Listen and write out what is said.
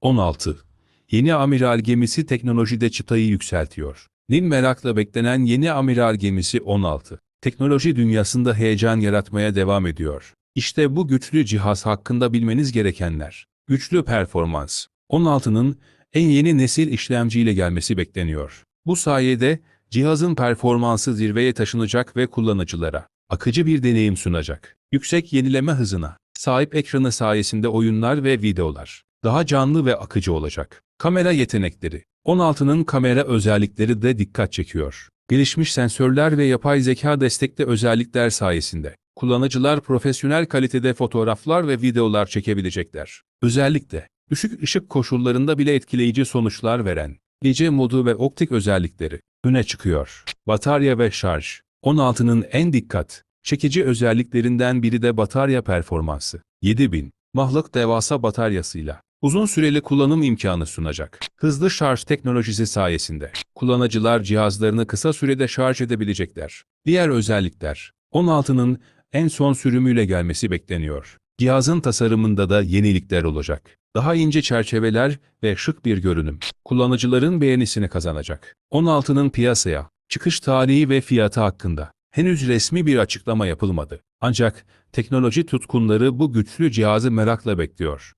16. Yeni amiral gemisi teknolojide çıtayı yükseltiyor. Nin merakla beklenen yeni amiral gemisi 16. Teknoloji dünyasında heyecan yaratmaya devam ediyor. İşte bu güçlü cihaz hakkında bilmeniz gerekenler. Güçlü performans. 16'nın en yeni nesil işlemciyle gelmesi bekleniyor. Bu sayede cihazın performansı zirveye taşınacak ve kullanıcılara akıcı bir deneyim sunacak. Yüksek yenileme hızına sahip ekranı sayesinde oyunlar ve videolar daha canlı ve akıcı olacak. Kamera yetenekleri 16'nın kamera özellikleri de dikkat çekiyor. Gelişmiş sensörler ve yapay zeka destekli özellikler sayesinde kullanıcılar profesyonel kalitede fotoğraflar ve videolar çekebilecekler. Özellikle düşük ışık koşullarında bile etkileyici sonuçlar veren gece modu ve optik özellikleri öne çıkıyor. Batarya ve şarj 16'nın en dikkat çekici özelliklerinden biri de batarya performansı. 7000 mahlık devasa bataryasıyla uzun süreli kullanım imkanı sunacak. Hızlı şarj teknolojisi sayesinde kullanıcılar cihazlarını kısa sürede şarj edebilecekler. Diğer özellikler 16'nın en son sürümüyle gelmesi bekleniyor. Cihazın tasarımında da yenilikler olacak. Daha ince çerçeveler ve şık bir görünüm kullanıcıların beğenisini kazanacak. 16'nın piyasaya çıkış tarihi ve fiyatı hakkında henüz resmi bir açıklama yapılmadı. Ancak teknoloji tutkunları bu güçlü cihazı merakla bekliyor.